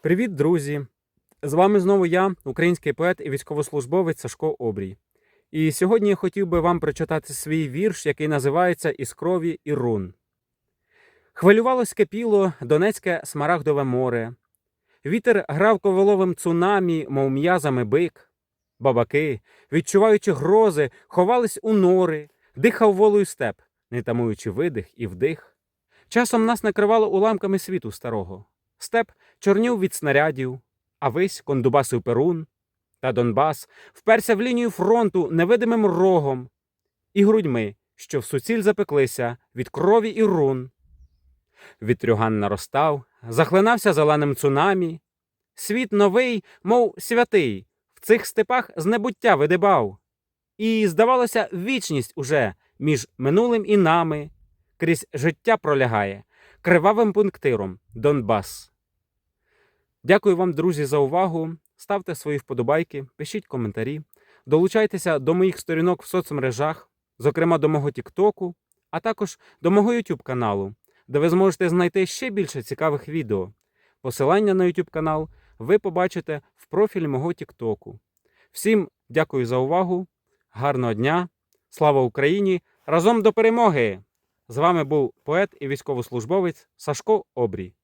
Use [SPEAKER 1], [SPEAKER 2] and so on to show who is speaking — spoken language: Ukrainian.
[SPEAKER 1] Привіт, друзі! З вами знову я, український поет і військовослужбовець Сашко Обрій. І сьогодні я хотів би вам прочитати свій вірш, який називається Із крові і рун. Хвилювалось кипіло Донецьке смарагдове море. Вітер грав ковиловим цунамі, мов м'язами бик. Бабаки, відчуваючи грози, ховались у нори, дихав волою степ, не тамуючи видих і вдих. Часом нас накривало уламками світу старого. Степ чорнів від снарядів, а вись кондубасив перун, та Донбас вперся в лінію фронту невидимим рогом і грудьми, що в суціль запеклися від крові і рун. Вітрюган наростав, захлинався зеленим цунамі. Світ новий, мов святий, в цих степах з небуття видибав. І, здавалося, вічність уже між минулим і нами крізь життя пролягає кривавим пунктиром Донбас. Дякую вам, друзі, за увагу. Ставте свої вподобайки, пишіть коментарі, долучайтеся до моїх сторінок в соцмережах, зокрема до мого Тіктоку, а також до мого YouTube каналу, де ви зможете знайти ще більше цікавих відео. Посилання на YouTube канал ви побачите в профілі мого Тіктоку. Всім дякую за увагу, гарного дня, слава Україні! Разом до перемоги! З вами був поет і військовослужбовець Сашко Обрій.